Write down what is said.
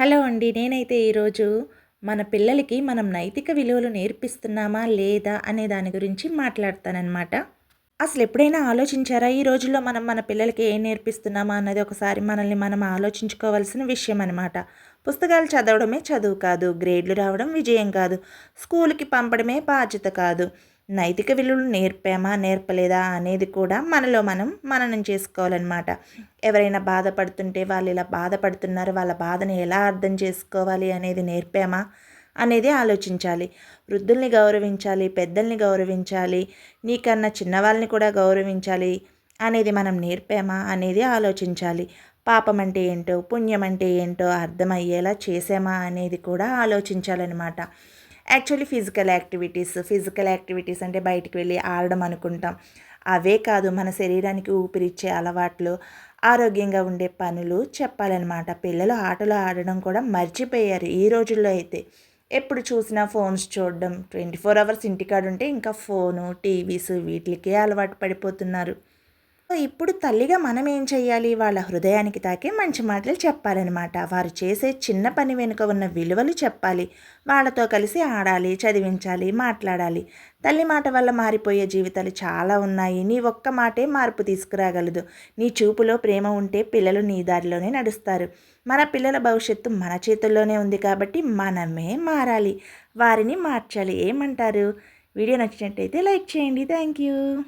Hello అండి. నేనైతే ఈరోజు మన పిల్లలకి మనం నైతిక విలువలు నేర్పిస్తున్నామా లేదా అనే దాని గురించి మాట్లాడతానన్నమాట. అసలు ఎప్పుడైనా ఆలోచించారా? ఈ రోజుల్లో మనం మన పిల్లలకి ఏం నేర్పిస్తున్నామా అన్నది ఒకసారి మనల్ని మనం ఆలోచించుకోవాల్సిన విషయం అనమాట పుస్తకాలు చదవడమే చదువు కాదు. గ్రేడ్లు రావడం విజయం కాదు. స్కూల్కి పంపడమే బాధ్యత కాదు. నైతిక విలువలు నేర్పామా నేర్పలేదా అనేది కూడా మనలో మనం మననం చేసుకోవాలన్నమాట. ఎవరైనా బాధపడుతుంటే వాళ్ళు ఇలా బాధపడుతున్నారు వాళ్ళ బాధను ఎలా అర్థం చేసుకోవాలి అనేది నేర్పామా అనేది ఆలోచించాలి. వృద్ధుల్ని గౌరవించాలి పెద్దల్ని గౌరవించాలి నీకన్నా చిన్నవాళ్ళని కూడా గౌరవించాలి అనేది మనం నేర్పామా అనేది ఆలోచించాలి. పాపం అంటే ఏంటో పుణ్యం అంటే ఏంటో అర్థమయ్యేలా చేసామా అనేది కూడా ఆలోచించాలన్నమాట. Actually physical activities physical activities అంటే బయటికి వెళ్ళి ఆడడం అనుకుంటాం. అవే కాదు మన శరీరానికి ఊపిరిచ్చే అలవాట్లు ఆరోగ్యంగా ఉండే పనులు చెప్పాలన్నమాట. పిల్లలు ఆటలు ఆడడం కూడా మర్చిపోయారు ఈ రోజుల్లో అయితే. ఎప్పుడు చూసినా ఫోన్స్ చూడడం ట్వంటీ ఫోర్ అవర్స్ ఇంటికాడ ఉంటే ఇంకా ఫోను టీవీస్ వీటికే అలవాటు పడిపోతున్నారు. ఇప్పుడు తల్లిగా మనం ఏం చేయాలి వాళ్ళ హృదయానికి తాకే మంచి మాటలు చెప్పాలన్నమాట. వారు చేసే చిన్న పని వెనుక ఉన్న విలువలు చెప్పాలి. వాళ్ళతో కలిసి ఆడాలి చదివించాలి మాట్లాడాలి. తల్లి మాట వల్ల మారిపోయే జీవితాలు చాలా ఉన్నాయి. నీ ఒక్క మాటే మార్పు తీసుకురాగలదు. నీ చూపులో ప్రేమ ఉంటే పిల్లలు నీ దారిలోనే నడుస్తారు. మన పిల్లల భవిష్యత్తు మన చేతుల్లోనే ఉంది కాబట్టి మనమే మారాలి. వారిని మార్చాలి. ఏమంటారు? వీడియో నచ్చినట్టయితే లైక్ చేయండి. Thank you.